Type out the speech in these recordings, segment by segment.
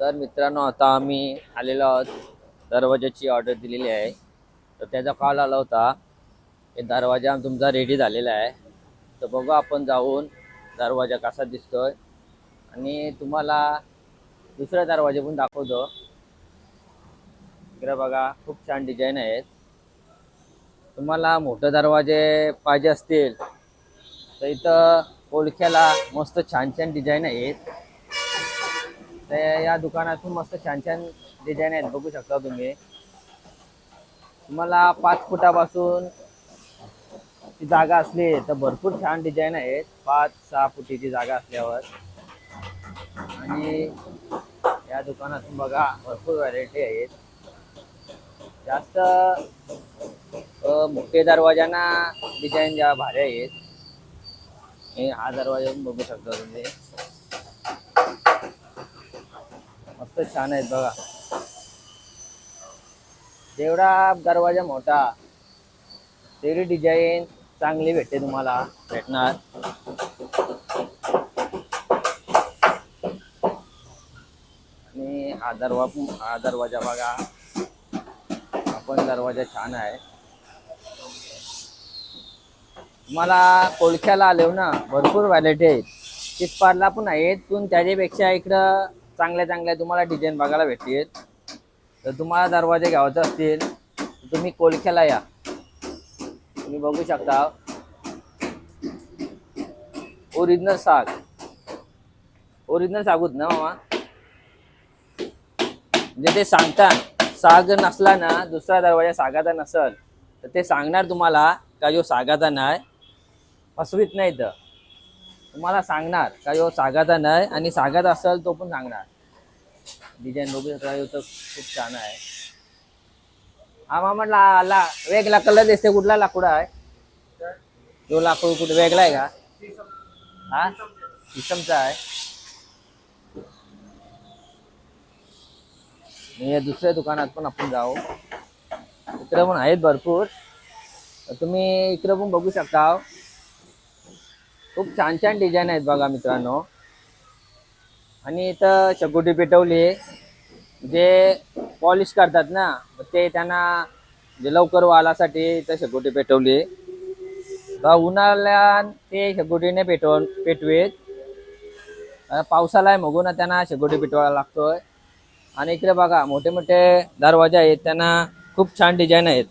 तर मित्रांनो आता आम्ही आलेलो आहोत दरवाजाची ऑर्डर दिलेली आहे. तर त्याचा कॉल आला होता. हे दरवाजा तुमचा रेडी झालेला आहे. तर बघू आपण जाऊन दरवाजा कसा दिसतोय. आणि तुम्हाला दुसरा दरवाजा पण दाखवतो. इकडे बघा खूप छान डिझाईन आहेत. तुम्हाला मोठे दरवाजे पाहिजे असतील तर इथं ओळख्याला मस्त छान छान डिझाईन आहेत. तर या दुकानातून मस्त छान छान डिझाईन आहेत. बघू शकता तुम्ही. तुम्हाला पाच फुटापासून ती जागा असली तर भरपूर छान डिझाईन आहेत. पाच सहा फुटीची जागा असल्यावर. आणि या दुकानातून बघा भरपूर व्हरायटी आहेत. जास्त मोठे दरवाजांना डिझाईन ज्या भारी आहेत. हा दरवाजा बघू शकता तुम्ही. मस्त छान आहेत बघा. जेवढा दरवाजा मोठा. तेवढी डिझाईन चांगली भेटते तुम्हाला. भेटणार. आणि हा दरवा हा दरवाजा बघा. आपण पण दरवाजा छान आहे. तुम्हाला कोळख्याला आलो ना भरपूर व्हॅलिटी आहेत. चितपारला पण आहेत पण त्याच्यापेक्षा इकडं चांगल्या चांगल्या तुम्हाला डिझाईन बघायला भेटतील. तर तुम्हाला दरवाजे घ्यायचे असतील तर तुम्ही कोळख्याला या. तुम्ही बघू शकता. ओरिजिनल साग. ओरिजिनल सागूत ना मामा? म्हणजे ते सांगतात साग नसला ना दुसरा दरवाजा सागाचा नसल तर ते सांगणार तुम्हाला का जो सागाचा नाही. फसवीत नाही तर तुम्हाला सांगणार का यो सागाचा नाही आणि सागाचा असेल तो पण सांगणार. डिझाईन बघू शकता तर खूप छान आहे. हा मा म्हटला ला वेगळा कलर दिसते कुठला लाकूड आहे? तो लाकूड कुठे वेगळा आहे का? हा? किसमचा आहे. या दुसऱ्या दुकानात पण आपण जाऊ. इकडे पण आहेत भरपूर. तुम्ही इकडे पण बघू शकता. खूप छान छान डिझाईन आहेत बघा मित्रांनो. आणि इथं शगुटी पेटवली जे पॉलिश करतात ना ते त्यांना जे लवकर वालासाठी इथं शगुटी पेटवली तर उन्हाळ्यात ते शेगोटीने पेटव पेटवेत. पावसाला आहे मगून त्यांना शेगोटी पेटवायला लागतोय. आणि इकडे बघा मोठे मोठे दरवाजे आहेत त्यांना खूप छान डिझाईन आहेत.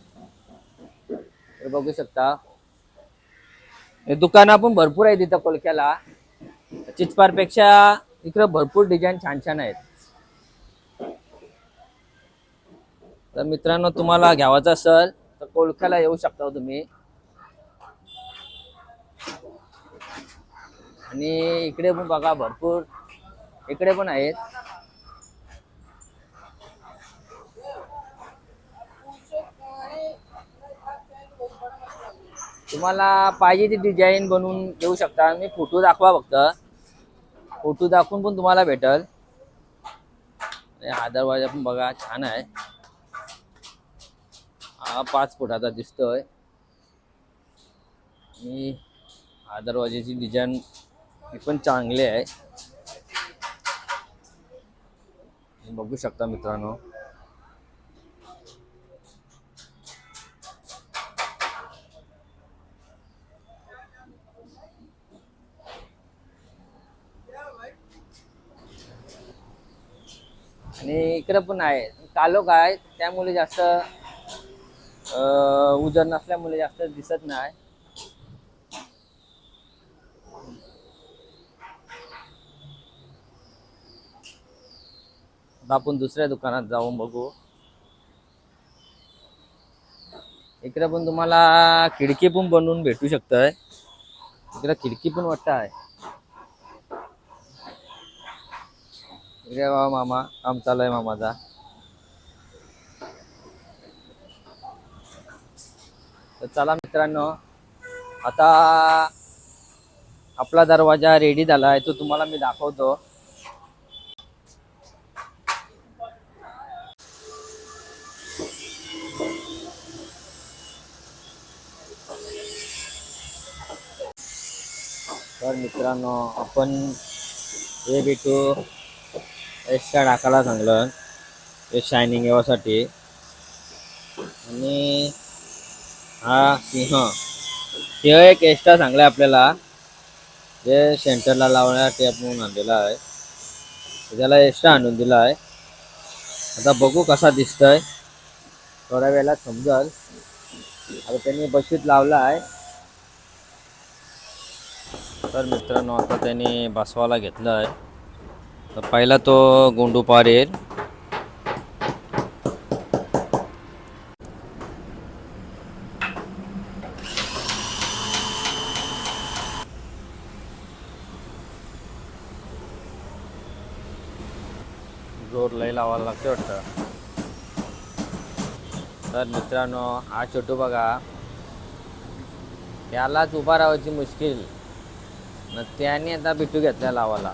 बघू शकता. हे दुकानं पण भरपूर आहेत इथं कोलक्याला. चिचपारपेक्षा इकडे भरपूर डिझाईन छान छान आहेत. तर मित्रांनो तुम्हाला घ्यावाचं असेल तर कोलक्याला येऊ शकता हो तुम्ही. आणि इकडे पण बघा भरपूर. इकडे पण आहेत. तुम्हाला पाहिजे ती डिझाईन बनवून घेऊ शकता. मी फोटो दाखवा फक्त. फोटो दाखवून पण तुम्हाला भेटल. हा दरवाजा पण बघा छान आहे. हा पाच फुटाचा दिसतोय. आणि हा दरवाजाची डिझाईन ही पण चांगली आहे. बघू शकता मित्रांनो. आणि इकडं पण आहे. कालोख आहे. त्यामुळे जास्त उजर नसल्यामुळे जास्त दिसत नाही. आपण दुसऱ्या दुकानात जाऊन बघू. इकडे पण तुम्हाला खिडकी पण बनवून भेटू शकतंय. इकडे खिडकी पण वाटत आहे. इकडे वा मामा काम चालू आहे मामाचा. तर चला मित्रांनो आता आपला दरवाजा रेडी झाला आहे तो तुम्हाला मी दाखवतो. तर मित्रांनो आपण हे भेटू एक्स्ट्रा टाकायला सांगलं. ते शायनिंग येवासाठी आणि हा सिंह. सिंह एक एक्स्ट्रा सांगलं आपल्याला. जे सेंटरला लावण्यासाठी आपण आणलेला आहे. त्याला एक्स्ट्रा आणून दिला आहे. आता बघू कसा दिसतंय. थोड्या वेळेला समजल. आता त्यांनी बशीत लावला आहे. तर मित्रांनो आता त्यांनी बसवायला घेतलं आहे. तर पहिला तो गोंडू पार येईल जोर लय लावायला लागते वाटतं. तर मित्रांनो हा छोटू बघा. त्यालाच उभा राहायची मुश्किल. न त्याने आता बिटू घेतला लावायला.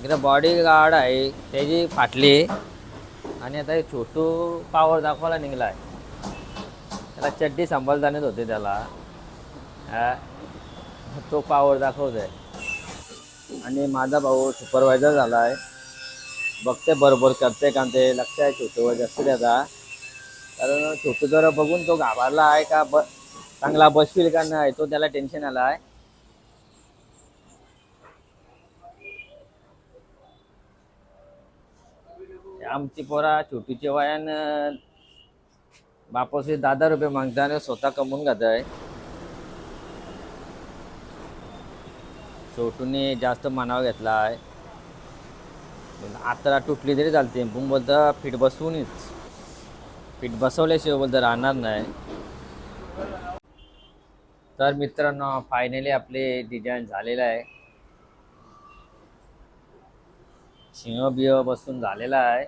इकडं बॉडी गार्ड आहे त्याची फाटली. आणि आता हे छोटू पावर दाखवायला निघलाय. त्याला चड्डी सांभाळतानाच होते त्याला. हा. तो पावर दाखवत आहे आणि माझा भाऊ सुपरवायझर झाला आहे बघते बरोबर करते का ते. लक्ष आहे छोटूवर जास्त त्याचा कारण छोटू जरा बघून तो घाबरला आहे का? ब चांगला बसतील का नाही? तो त्याला टेन्शन आला आहे आमची पोरा छोटीचे वयान बापाचे दहा दहा रुपये मागता आणि स्वतः कमवून खात आहे छोटूने जास्त मानावा घेतला आहे. आता तुटली तरी चालते. पण बोलता फिट बसवूनच फिट बसवल्याशिवाय बोलता राहणार नाही. तर मित्रांनो फायनली आपले डिझाईन झालेलं आहे. सिंह बिह बसून झालेला आहे.